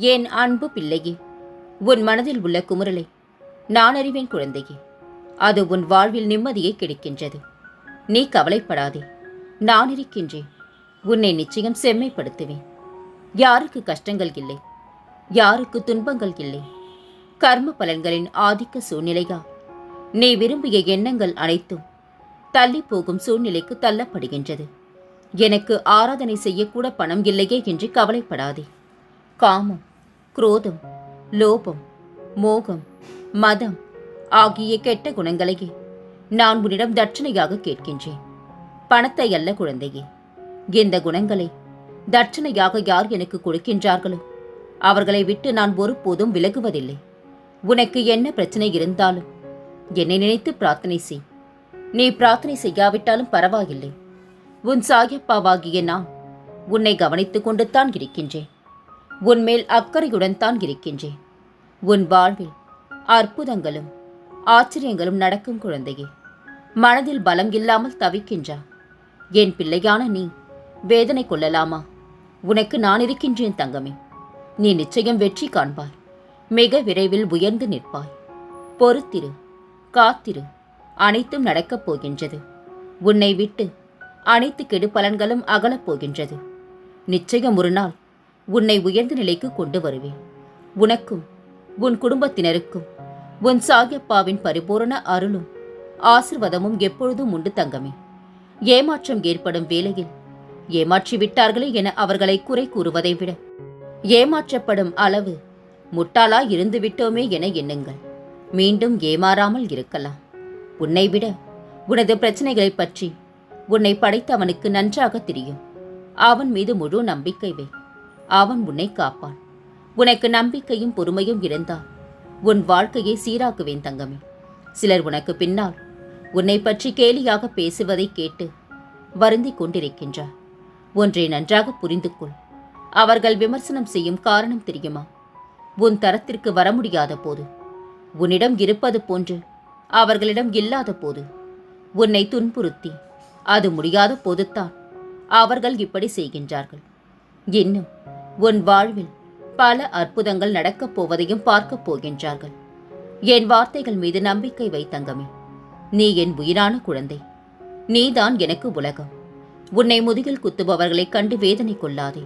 என் அன்பு பிள்ளையே? உன் மனதில் உள்ள குமுறலை நான் அறிவேன் குழந்தையே. அது உன் வாழ்வில் நிம்மதியை கிடைக்கின்றது. நீ கவலைப்படாதே. நான் இருக்கின்றேன். உன்னை நிச்சயம் செம்மைப்படுத்துவேன். யாருக்கு கஷ்டங்கள் இல்லை. யாருக்கு துன்பங்கள் இல்லை. கர்ம பலன்களின் ஆதிக்க சூழ்நிலையா? நீ விரும்பிய எண்ணங்கள் அனைத்தும் தள்ளி போகும் சூழ்நிலைக்கு தள்ளப்படுகின்றது. எனக்கு ஆராதனை செய்யக்கூட பணம் இல்லையே என்று கவலைப்படாதே. காமம். குரோதம் லோபம் மோகம் மதம் ஆகிய கெட்ட குணங்களையே நான் உன்னிடம் தட்சணையாக கேட்கின்றேன். பணத்தை அல்ல குழந்தையே இந்த குணங்களை தட்சணையாக யார் எனக்கு கொடுக்கின்றார்களோ அவர்களை விட்டு நான் ஒருபோதும் விலகுவதில்லை. உனக்கு என்ன பிரச்சனை இருந்தாலும் என்னை நினைத்து பிரார்த்தனை செய். நீ பிரார்த்தனை செய்யாவிட்டாலும் பரவாயில்லை. உன் சாயப்பாவாகிய நான் உன்னை கவனித்துக் கொண்டுத்தான் இருக்கின்றேன். உன்மேல் அக்கறையுடன் தான் இருக்கின்றேன். உன் வாழ்வில் அற்புதங்களும் ஆச்சரியங்களும் நடக்கும் குழந்தையே. மனதில் பலம் இல்லாமல் தவிக்கின்றா? என் பிள்ளையான நீ வேதனை கொள்ளலாமா? உனக்கு நான் இருக்கின்றேன் தங்கமே. நீ நிச்சயம் வெற்றி காண்பாய். மிக விரைவில் உயர்ந்து நிற்பாய். பொறுத்திரு காத்திரு. அனைத்தும் நடக்கப் போகின்றது. உன்னை விட்டு அனைத்து கெடுபலன்களும் அகலப் போகின்றது. நிச்சயம் ஒரு நாள் உன்னை உயர்ந்த நிலைக்கு கொண்டு வருவேன். உனக்கும் உன் குடும்பத்தினருக்கும் உன் சாகியப்பாவின் பரிபூரண அருளும் ஆசிர்வாதமும் எப்பொழுதும் உண்டு தங்கமே. ஏமாற்றம் ஏற்படும் வேளையில் ஏமாற்றி விட்டார்களே என அவர்களை குறை கூறுவதை விட ஏமாற்றப்படும் அளவு முட்டாளா இருந்து விட்டோமே என எண்ணுங்கள். மீண்டும் ஏமாறாமல் இருக்கலாம். உன்னை விட உனது பிரச்சனைகளை பற்றி உன்னை படைத்தவனுக்கு நன்றாக தெரியும். அவன் மீது முழு நம்பிக்கை வை. அவன் உன்னை காப்பான். உனக்கு நம்பிக்கையும் பொறுமையும் இருந்தால் உன் வாழ்க்கையை சீராக்குவேன் தங்கமே. சிலர் உனக்கு பின்னால் உன்னை பற்றி கேலியாக பேசுவதை கேட்டு வருந்திக் கொண்டிருக்கின்றார். ஒன்றை நன்றாக புரிந்து கொள். அவர்கள் விமர்சனம் செய்யும் காரணம் தெரியுமா? உன் தரத்திற்கு வர முடியாத போது உன்னிடம் இருப்பது போன்று அவர்களிடம் இல்லாத போது உன்னை துன்புறுத்தி அது முடியாத போதுதான் அவர்கள் இப்படி செய்கின்றார்கள். இன்னும் உன் வாழ்வில் பல அற்புதங்கள் நடக்கப் போவதையும் பார்க்கப் போகின்றார்கள். என் வார்த்தைகள் மீது நம்பிக்கை வை தங்கமே. நீ என் உயிரான குழந்தை. நீதான் எனக்கு உலகம். உன்னை முதுகில் குத்துபவர்களைக் கண்டு வேதனை கொள்ளாதே.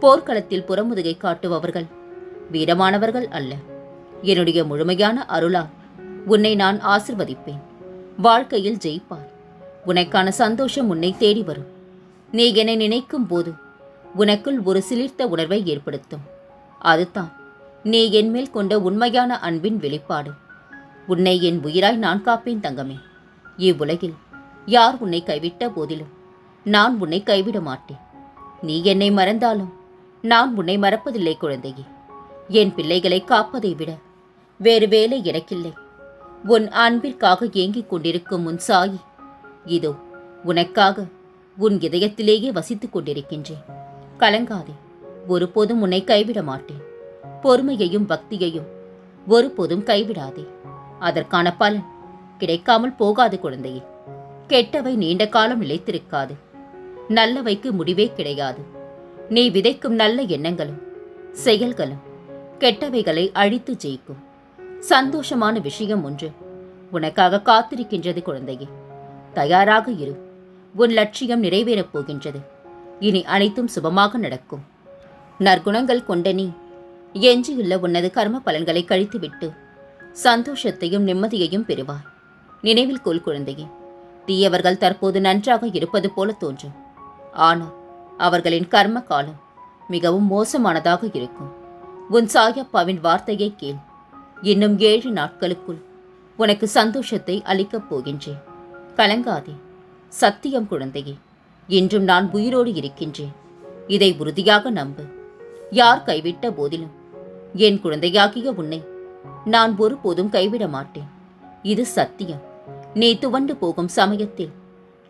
போர்க்களத்தில் புறமுதுகை காட்டுபவர்கள் வீரமானவர்கள் அல்ல. என்னுடைய முழுமையான அருளால் உன்னை நான் ஆசிர்வதிப்பேன். வாழ்க்கையில் ஜெயிப்பார் உனக்கான சந்தோஷம் உன்னை தேடி வரும். நீ என்னை நினைக்கும் போது உனக்குள் ஒரு சிலிர்த்த உணர்வை ஏற்படுத்தும். அதுதான் நீ என்மேல் கொண்ட உண்மையான அன்பின் வெளிப்பாடு. உன்னை என் உயிராய் நான் காப்பேன் தங்கமே. இவ்வுலகில் யார் உன்னை கைவிட்ட போதிலும் நான் உன்னை கைவிட மாட்டேன். நீ என்னை மறந்தாலும் நான் உன்னை மறப்பதில்லை குழந்தையே. என் பிள்ளைகளை காப்பதை விட வேறு வேலை எனக்கில்லை. உன் அன்பிற்காக ஏங்கிக் கொண்டிருக்கும் உன் சாயி இதோ உனக்காக உன் இதயத்திலேயே வசித்துக் கொண்டிருக்கின்றேன். கலங்காதே. ஒருபோதும் உன்னை கைவிட மாட்டேன் பொறுமையையும் பக்தியையும் ஒருபோதும் கைவிடாதே. அதற்கான பலன் கிடைக்காமல் போகாது குழந்தையே. கெட்டவை நீண்ட காலம் நிலைத்திருக்காது. நல்லவைக்கு முடிவே கிடையாது. நீ விதைக்கும் நல்ல எண்ணங்களும் செயல்களும் கெட்டவைகளை அழித்து ஜெயிக்கும். சந்தோஷமான விஷயம் ஒன்று உனக்காக காத்திருக்கின்றது குழந்தையே. தயாராக இரு. உன் லட்சியம் நிறைவேறப் போகின்றது. இனி அனைத்தும் சுபமாக நடக்கும். நற்குணங்கள் கொண்ட நீ எஞ்சியுள்ள உனது கர்ம பலன்களை கழித்துவிட்டு சந்தோஷத்தையும் நிம்மதியையும் பெறுவாய். நினைவில் கொள் குழந்தையே தீயவர்கள் தற்போது நன்றாக இருப்பது போல தோன்றும். ஆனால் அவர்களின் கர்ம காலம் மிகவும் மோசமானதாக இருக்கும். உன் சாயப்பாவின் வார்த்தையை கேள். இன்னும் ஏழு நாட்களுக்குள் உனக்கு சந்தோஷத்தை அளிக்கப் போகின்றேன். கலங்காதே சத்தியம் குழந்தையே. இன்றும் நான் உயிரோடு இருக்கின்றேன். இதை உறுதியாக நம்பு. யார் கைவிட்ட போதிலும் என் குழந்தையாகிய உன்னை நான் ஒருபோதும் கைவிட மாட்டேன். இது சத்தியம். நீ துவண்டு போகும் சமயத்தில்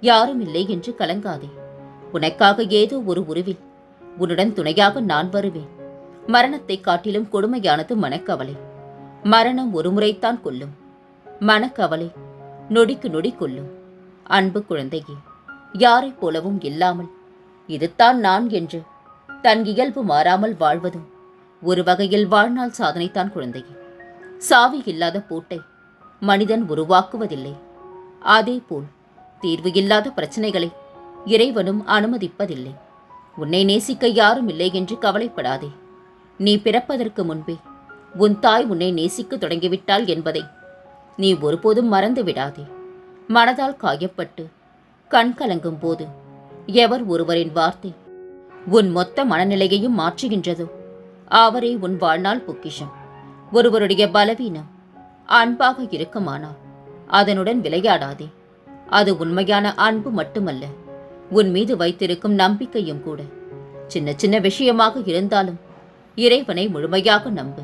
யாரும் இல்லை என்று கலங்காதே. உனக்காக ஏதோ ஒரு உருவில் உன்னுடன் துணையாக நான் வருவேன். மரணத்தை காட்டிலும் கொடுமையானது மனக்கவலை. மரணம் ஒரு முறைத்தான் கொல்லும். மனக்கவலை நொடிக்கு நொடி கொல்லும். அன்பு குழந்தையே. யாரைப் போலவும் இல்லாமல். இதுதான் நான் என்று தன் இயல்பு மாறாமல் வாழ்வதும் ஒரு வகையில் வாழ்நாள் சாதனைத்தான் குழந்தையே சாவி இல்லாத பூட்டை மனிதன் உருவாக்குவதில்லை. அதேபோல் தீர்வு இல்லாத பிரச்சனைகளை இறைவனும் அனுமதிப்பதில்லை. உன்னை நேசிக்க யாரும் இல்லை என்று கவலைப்படாதே. நீ பிறப்பதற்கு முன்பே உன் தாய் உன்னை நேசிக்க தொடங்கிவிட்டாள் என்பதை நீ ஒருபோதும் மறந்து விடாதே மனதால் காயப்பட்டு கண் கலங்கும் போது எவர் ஒருவரின் வார்த்தை உன் மொத்த மனநிலையையும் மாற்றுகின்றதோ. அவரே உன் வாழ்நாள் பொக்கிஷம். ஒருவருடைய பலவீனம் அன்பாக இருக்குமானால் அதனுடன் விளையாடாதே. அது உண்மையான அன்பு மட்டுமல்ல உன் மீது வைத்திருக்கும் நம்பிக்கையும் கூட. சின்ன சின்ன விஷயமாக இருந்தாலும் இறைவனை முழுமையாக நம்பு.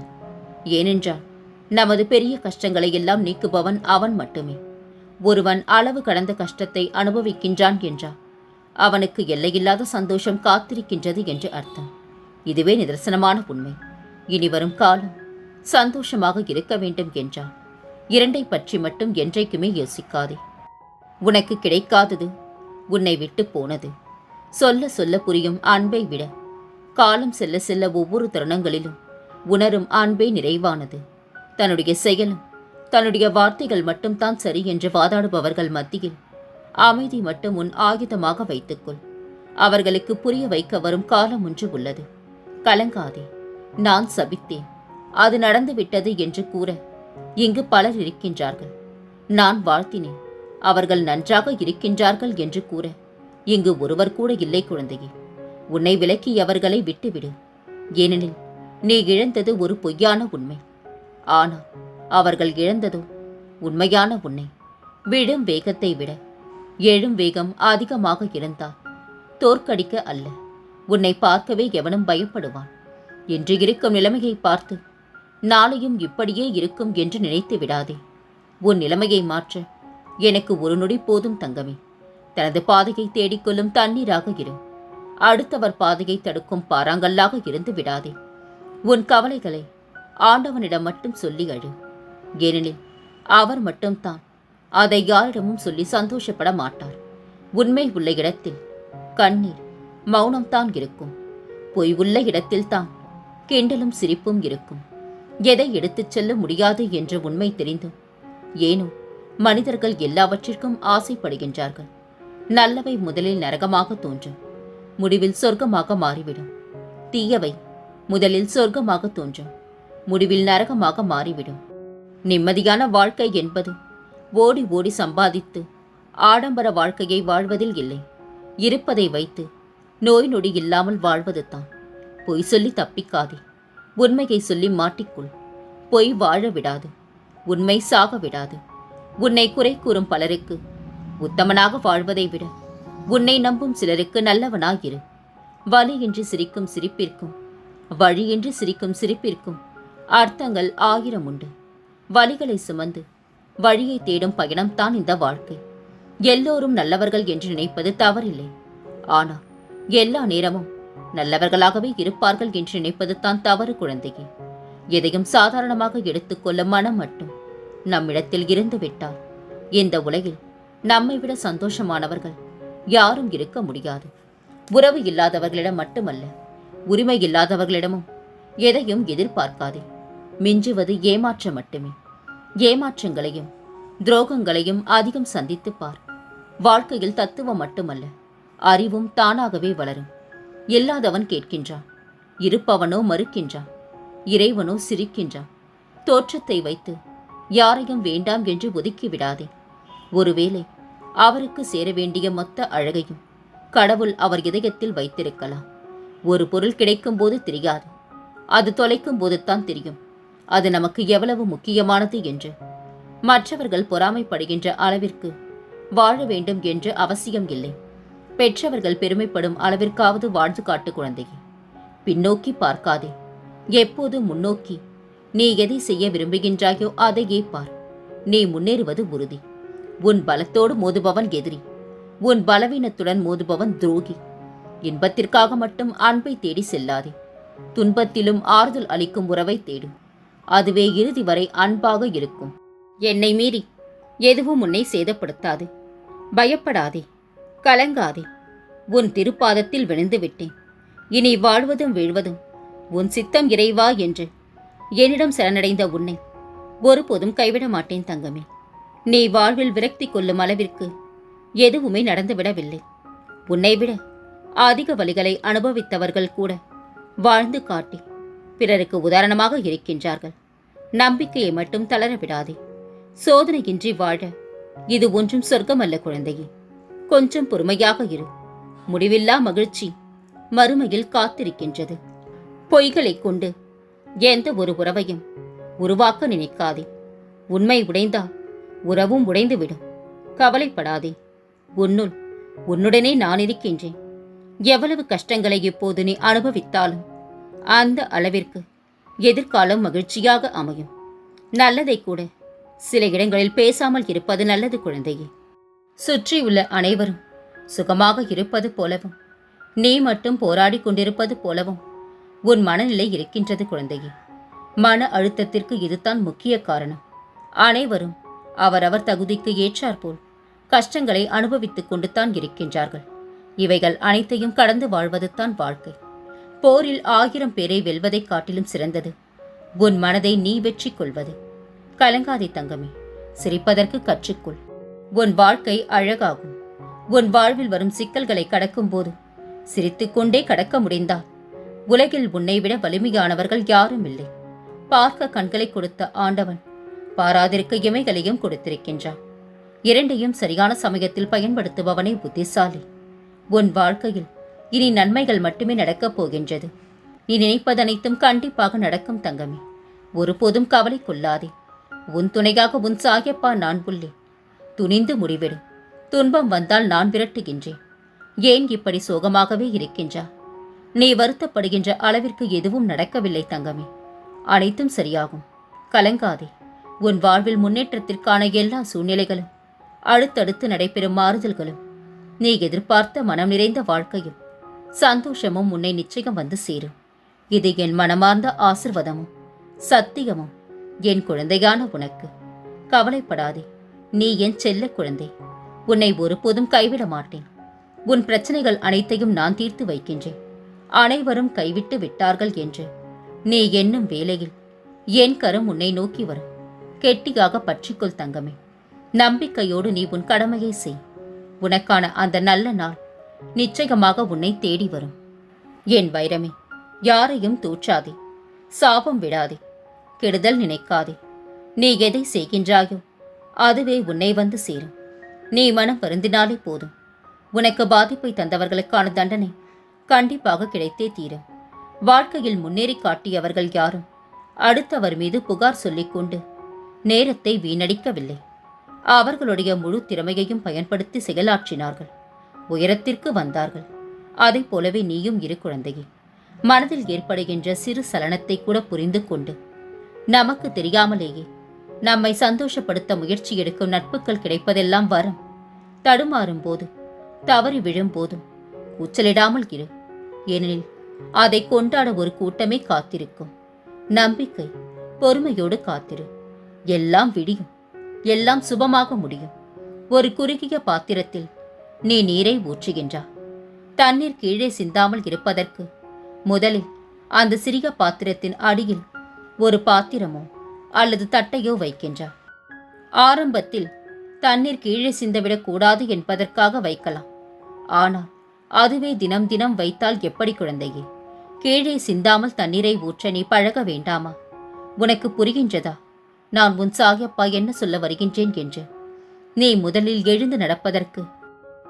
ஏனென்றால் நமது பெரிய கஷ்டங்களை எல்லாம் நீக்குபவன் அவன் மட்டுமே. ஒருவன் அளவு கடந்த கஷ்டத்தை அனுபவிக்கின்றான் என்றார். அவனுக்கு எல்லையில்லாத சந்தோஷம் காத்திருக்கின்றது என்று அர்த்தம். இதுவே நிதர்சனமான உண்மை. இனி வரும் காலம் சந்தோஷமாக இருக்க வேண்டும் என்றார். இரண்டை பற்றி மட்டும் என்றைக்குமே யோசிக்காதே. உனக்கு கிடைக்காதது உன்னை விட்டு போனது. சொல்ல சொல்ல புரியும் அன்பை விட காலம் செல்ல செல்ல ஒவ்வொரு தருணங்களிலும் உணரும் அன்பே நிறைவானது. தன்னுடைய செயலும் தன்னுடைய வார்த்தைகள் மட்டும்தான் சரி என்று வாதாடுபவர்கள் மத்தியில் அமைதி மட்டும் உன் ஆயுதமாக வைத்துக்கொள். அவர்களுக்கு புரிய வைக்க வரும் காலம் ஒன்று உள்ளது. கலங்காதே நான் சபித்தேன். அது நடந்துவிட்டது என்று கூற இங்கு பலர் இருக்கின்றார்கள். நான் வாழ்த்தினேன் அவர்கள் நன்றாக இருக்கின்றார்கள் என்று கூற இங்கு ஒருவர் கூட இல்லை குழந்தையே. உன்னை விலக்கி அவர்களை விட்டுவிடு. ஏனெனில் நீ இழந்தது ஒரு பொய்யான உண்மை. ஆனால் அவர்கள் இழந்ததோ உண்மையான உன்னை. விடும் வேகத்தை விட. எழும் வேகம் அதிகமாக இருந்தால் தோற்கடிக்க அல்ல. உன்னை பார்க்கவே எவனும் பயப்படுவான். என்று இருக்கும் நிலைமையை பார்த்து நாளையும் இப்படியே இருக்கும் என்று நினைத்து விடாதே. உன் நிலைமையை மாற்ற எனக்கு ஒரு நொடி போதும் தங்கமே. தனது பாதையை தேடிக்கொள்ளும் தண்ணீராக இரு. அடுத்தவர் பாதையை தடுக்கும் பாறாங்கல்லாக இருந்து விடாதே. உன் கவலைகளை ஆண்டவனிடம் மட்டும் சொல்லி அழு. ஏனெனில் அவர் மட்டும்தான். அதை யாரிடமும் சொல்லி சந்தோஷப்பட மாட்டார். உண்மை உள்ள இடத்தில் கண்ணீர் மௌனம்தான் இருக்கும். பொய் உள்ள இடத்தில்தான் கிண்டலும் சிரிப்பும் இருக்கும். எதை எடுத்துச் செல்ல முடியாது என்ற உண்மை தெரிந்தும் ஏனும் மனிதர்கள் எல்லாவற்றிற்கும் ஆசைப்படுகின்றார்கள். நல்லவை முதலில் நரகமாக தோன்றும் முடிவில் சொர்க்கமாக மாறிவிடும். தீயவை முதலில் சொர்க்கமாக தோன்றும் முடிவில் நரகமாக மாறிவிடும். நிம்மதியான வாழ்க்கை என்பது. ஓடி ஓடி சம்பாதித்து ஆடம்பர வாழ்க்கையை வாழ்வதில் இல்லை. இருப்பதை வைத்து நோய் நொடி இல்லாமல் வாழ்வது தான். பொய் சொல்லி தப்பிக்காதே. உண்மையை சொல்லி மாட்டிக்கொள். பொய் வாழ விடாது. உண்மை சாக விடாது. உன்னை குறை கூறும் பலருக்கு உத்தமனாக வாழ்வதை விட உன்னை நம்பும் சிலருக்கு நல்லவனாயிரு. வலியின்றி சிரிக்கும் சிரிப்பிற்கும் வழியின்றி சிரிக்கும் சிரிப்பிற்கும் அர்த்தங்கள் ஆயிரம் உண்டு. வலிகளை சுமந்து வழியை தேடும் பயணம்தான் இந்த வாழ்க்கை. எல்லோரும் நல்லவர்கள் என்று நினைப்பது தவறில்லை. ஆனால் எல்லா நேரமும் நல்லவர்களாகவே இருப்பார்கள் என்று நினைப்பது தான் தவறு குழந்தையே. எதையும் சாதாரணமாக எடுத்துக்கொள்ள மனம் மட்டும் நம்மிடத்தில் இருந்து விட்டால் இந்த உலகில் நம்மை விட சந்தோஷமானவர்கள் யாரும் இருக்க முடியாது. உறவு இல்லாதவர்களிடம் மட்டுமல்ல உரிமை இல்லாதவர்களிடமும் எதையும் எதிர்பார்க்காதே. மிஞ்சுவது ஏமாற்றம் மட்டுமே. ஏமாற்றங்களையும் துரோகங்களையும் அதிகம் சந்தித்துப் பார். வாழ்க்கையில் தத்துவம் மட்டுமல்ல அறிவும் தானாகவே வளரும். இல்லாதவன் கேட்கின்றான் இருப்பவனோ மறுக்கின்றான் இறைவனோ சிரிக்கின்றான். தோற்றத்தை வைத்து யாரையும் வேண்டாம் என்று ஒதுக்கிவிடாதே ஒருவேளை அவருக்கு சேர வேண்டிய மொத்த அழகையும் கடவுள் அவர் இதயத்தில் வைத்திருக்கலாம். ஒரு பொருள் கிடைக்கும் போது தெரியாது அது தொலைக்கும் போதுதான் தெரியும். அது நமக்கு எவ்வளவு முக்கியமானது என்று. மற்றவர்கள் பொறாமைப்படுகின்ற அளவிற்கு வாழ வேண்டும் என்று அவசியம் இல்லை. பெற்றவர்கள் பெருமைப்படும் அளவிற்காவது வாழ்ந்து காட்டு குழந்தையே. பின்னோக்கி பார்க்காதே. எப்போது முன்னோக்கி? நீ எதை செய்ய விரும்புகின்றாயோ அதையே பார். நீ முன்னேறுவது உறுதி. உன் பலத்தோடு மோதுபவன் எதிரி. உன் பலவீனத்துடன் மோதுபவன் துரோகி. இன்பத்திற்காக மட்டும் அன்பை தேடி செல்லாதே. துன்பத்திலும் ஆறுதல் அளிக்கும் உறவை தேடும் அதுவே இறுதி வரை அன்பாக இருக்கும். என்னை மீறி எதுவும் உன்னை சேதப்படுத்தாது. பயப்படாதே. கலங்காதே. உன் திருப்பாதத்தில் விழுந்து விட்டேன். இனி வாழ்வதும் வீழ்வதும் உன் சித்தம் இறைவா என்று என்னிடம் சரணடைந்த உன்னை ஒருபோதும் கைவிட மாட்டேன் தங்கமே. நீ வாழ்வில் விரக்தி கொள்ளும் அளவிற்கு எதுவுமே நடந்துவிடவில்லை. உன்னை விட அதிக வழிகளை அனுபவித்தவர்கள் கூட வாழ்ந்து காட்டி. பிறருக்கு உதாரணமாக இருக்கின்றார்கள். நம்பிக்கையை மட்டும் தளர விடாதே. சோதனையின்றி வாழ. இது ஒன்றும் சொர்க்கம் அல்ல குழந்தையே. கொஞ்சம் பொறுமையாக இரு. முடிவில்லா மகிழ்ச்சி மறுமையில் காத்திருக்கின்றது. பொய்களைக் கொண்டு எந்த ஒரு உறவையும் உருவாக்க நினைக்காதே. உண்மை உடைந்தால் உறவும் உடைந்துவிடும். கவலைப்படாதே. உன்னுள் உன்னுடனே நான் இருக்கின்றேன். எவ்வளவு கஷ்டங்களை இப்போது நீ அனுபவித்தாலும் அந்த அளவிற்கு எதிர்காலம் மகிழ்ச்சியாக அமையும். நல்லதை கூட சில இடங்களில் பேசாமல் இருப்பது நல்லது குழந்தையே. சுற்றியுள்ள அனைவரும் சுகமாக இருப்பது போலவும் நீ மட்டும் போராடி கொண்டிருப்பது போலவும் உன் மனநிலை இருக்கின்றது குழந்தையே. மன அழுத்தத்திற்கு இதுதான் முக்கிய காரணம். அனைவரும் அவரவர் தகுதிக்கு ஏற்றாற்போல் கஷ்டங்களை அனுபவித்துக் கொண்டு தான் இருக்கின்றார்கள். இவைகள் அனைத்தையும் கடந்து வாழ்வதுதான் வாழ்க்கை. போரில் ஆயிரம் பேரை வெல்வதைக் காட்டிலும் சிறந்தது. உன் மனதை நீ வெற்றி கொள்வது. கலங்காதே தங்கமே சிரிப்பதற்கு கற்றுக்கொள். உன் வாழ்க்கை அழகாகும். உன் வாழ்வில் வரும் சிக்கல்களை கடக்கும்போது சிரித்துக்கொண்டே கடக்க முடிந்தால் உலகில் உன்னை விட வலிமையானவர்கள் யாரும் இல்லை. பார்க்க கண்களை கொடுத்த ஆண்டவன் பாராதிருக்க இமைகளையும் கொடுத்திருக்கின்றான் இரண்டையும் சரியான சமயத்தில் பயன்படுத்துபவனே புத்திசாலி. உன் வாழ்க்கையில் இனி நன்மைகள் மட்டுமே நடக்கப் போகின்றது. நீ நினைப்பதனைத்தும் கண்டிப்பாக நடக்கும் தங்கமே. ஒருபோதும் கவலை கொள்ளாதே. உன் துணையாக உன் சாயப்பா நான் உள்ளேன். துணிந்து முடிவிடு. துன்பம் வந்தால் நான் விரட்டுகின்றேன். ஏன் இப்படி சோகமாகவே இருக்கின்றா? நீ வருத்தப்படுகின்ற அளவிற்கு எதுவும் நடக்கவில்லை தங்கமே. அனைத்தும் சரியாகும். கலங்காதே. உன் வாழ்வில் முன்னேற்றத்திற்கான எல்லா சூழ்நிலைகளும் அடுத்தடுத்து நடைபெறும் மாறுதல்களும் நீ எதிர்பார்த்த மனம் நிறைந்த வாழ்க்கையும் சந்தோஷமும் உன்னை நிச்சயம் வந்து சேரும். இது என் மனமார்ந்த ஆசிர்வாதமும் சத்தியமும் என் குழந்தையான உனக்கு. கவலைப்படாதே நீ என் செல்ல குழந்தை. உன்னை ஒருபோதும் கைவிட மாட்டேன். உன் பிரச்சனைகள் அனைத்தையும் நான் தீர்த்து வைக்கின்றேன். அனைவரும் கைவிட்டு விட்டார்கள் என்று நீ என்னும் வேலையில் என் கரம் உன்னை நோக்கி வரும். கெட்டியாக பற்றிக்கொள் தங்கமே. நம்பிக்கையோடு நீ உன் கடமையை செய். உனக்கான அந்த நல்ல நாள் நிச்சயமாக உன்னை தேடி வரும். என் வைரமே யாரையும் தூற்றாதே. சாபம் விடாதே. கெடுதல் நினைக்காதே. நீ எதை செய்கின்றாயோ அதுவே உன்னை வந்து சேரும். நீ மனம் வருந்தினாலே போதும். உனக்கு பாதிப்பை தந்தவர்களுக்கான தண்டனை கண்டிப்பாக கிடைத்தே தீரும். வாழ்க்கையில் முன்னேறி காட்டியவர்கள் யாரும் அடுத்தவர் மீது புகார் சொல்லிக்கொண்டு நேரத்தை வீணடிக்கவில்லை. அவர்களுடைய முழு திறமையையும் பயன்படுத்தி செயலாற்றினார்கள். உயரத்திற்கு வந்தார்கள். அதைப் போலவே நீயும் இரு குழந்தையே. மனதில் ஏற்படுகின்ற சிறு சலனத்தை கூட புரிந்து கொண்டு நமக்கு தெரியாமலேயே நம்மை சந்தோஷப்படுத்த முயற்சி எடுக்கும் நட்புகள் கிடைப்பதெல்லாம் வரம். தடுமாறும் போது தவறி விழும் போதும் கூச்சலிடாமல் இரு. ஏனெனில் அதை கொண்டாட ஒரு கூட்டமே காத்திருக்கும். நம்பிக்கை பொறுமையோடு காத்திரு. எல்லாம் விடியும் எல்லாம் சுபமாக முடியும். ஒரு குறுகிய பாத்திரத்தில் நீ நீரை ஊற்றுகின்றா. தண்ணீர் கீழே சிந்தாமல் இருப்பதற்கு முதலில் அந்த சிறிய பாத்திரத்தின் அடியில் ஒரு பாத்திரமோ அல்லது தட்டையோ வைக்கின்றா. ஆரம்பத்தில் தண்ணீர் கீழே சிந்தவிடக் கூடாது என்பதற்காக வைக்கலாம். ஆனால் அதுவே தினம் தினம் வைத்தால் எப்படி குழந்தையே? கீழே சிந்தாமல் தண்ணீரை ஊற்ற நீ பழக வேண்டாமா? உனக்கு புரிகின்றதா? நான் உன் சாயப்பா என்ன சொல்ல வருகின்றேன் என்று. நீ முதலில் எழுந்து நடப்பதற்கு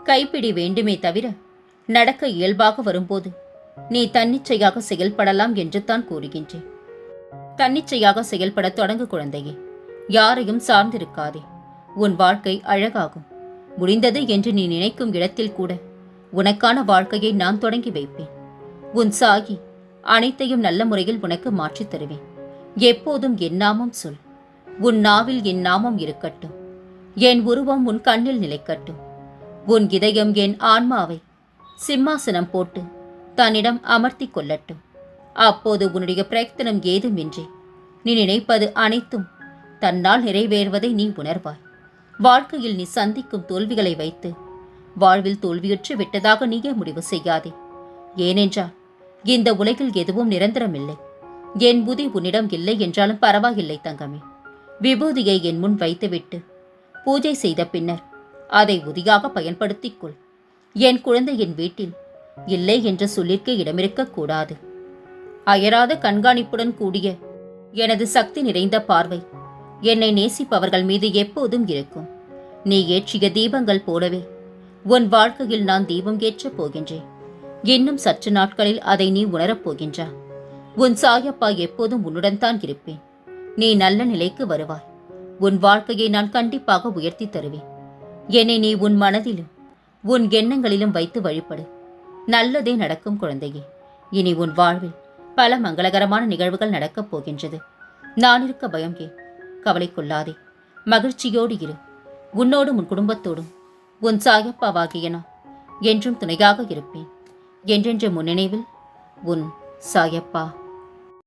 கைப்பிடி வேண்டுமே தவிர நடக்க இயல்பாக வரும்போது நீ தன்னிச்சையாக செயல்படலாம் என்று தான் கூறுகின்றேன். தன்னிச்சையாக செயல்பட தொடங்கு குழந்தையே யாரையும் சார்ந்திருக்காதே. உன் வாழ்க்கை அழகாகும். முடிந்தது என்று நீ நினைக்கும் இடத்தில் கூட உனக்கான வாழ்க்கையை நான் தொடங்கி வைப்பேன். உன் சாகி அனைத்தையும் நல்ல முறையில் உனக்கு மாற்றித் தருவேன். எப்போதும் என் நாமம் சொல். உன் நாவில் என் நாமம் இருக்கட்டும். என் உருவம் உன் கண்ணில் நிலைக்கட்டும். உன் இதயம் என் ஆன்மாவை சிம்மாசனம் போட்டு தன்னிடம் அமர்த்தி கொள்ளட்டும். அப்போது உன்னுடைய பிரயத்தனம் ஏதுமின்றி நீ நினைப்பது அனைத்தும் தன்னால் நிறைவேறுவதை நீ உணர்வாய். வாழ்க்கையில் நீ சந்திக்கும் தோல்விகளை வைத்து வாழ்வில் தோல்வியுற்று விட்டதாக நீயே முடிவு செய்யாதே. ஏனென்றால் இந்த உலகில் எதுவும் நிரந்தரமில்லை. என் புதி உன்னிடம் இல்லை என்றாலும் பரவாயில்லை தங்கமே. விபூதியை என் முன் வைத்துவிட்டு பூஜை செய்த பின்னர் அதை உதியாக பயன்படுத்திக் கொள். என் குழந்தை என் வீட்டில் இல்லை என்ற சொல்லிற்கு இடமிருக்கக் கூடாது. அயராத கண்காணிப்புடன் கூடிய எனது சக்தி நிறைந்த பார்வை என்னை நேசிப்பவர்கள் மீது எப்போதும் இருக்கும். நீ ஏற்றிய தீபங்கள் போலவே உன் வாழ்க்கையில் நான் தீபம் ஏற்றப் போகின்றேன். இன்னும் சற்று நாட்களில் அதை நீ உணரப் போகின்றா. உன் சாயப்பா எப்போதும் உன்னுடன் தான் இருப்பேன். நீ நல்ல நிலைக்கு வருவாய். உன் வாழ்க்கையை நான் கண்டிப்பாக உயர்த்தி தருவேன். என்னை நீ உன் மனதிலும் உன் எண்ணங்களிலும் வைத்து வழிபடு. நல்லதே நடக்கும் குழந்தையே. இனி உன் வாழ்வில் பல மங்களகரமான நிகழ்வுகள் நடக்கப் போகின்றது. நான் இருக்க பயம் ஏன்? கவலை கொள்ளாதே. மகிழ்ச்சியோடு இரு. உன்னோடும் உன் குடும்பத்தோடும் உன் சாயப்பாவாகிய நான் என்றும் துணையாக இருப்பேன். என்றென்ற முன்னினைவில் உன் சாயப்பா.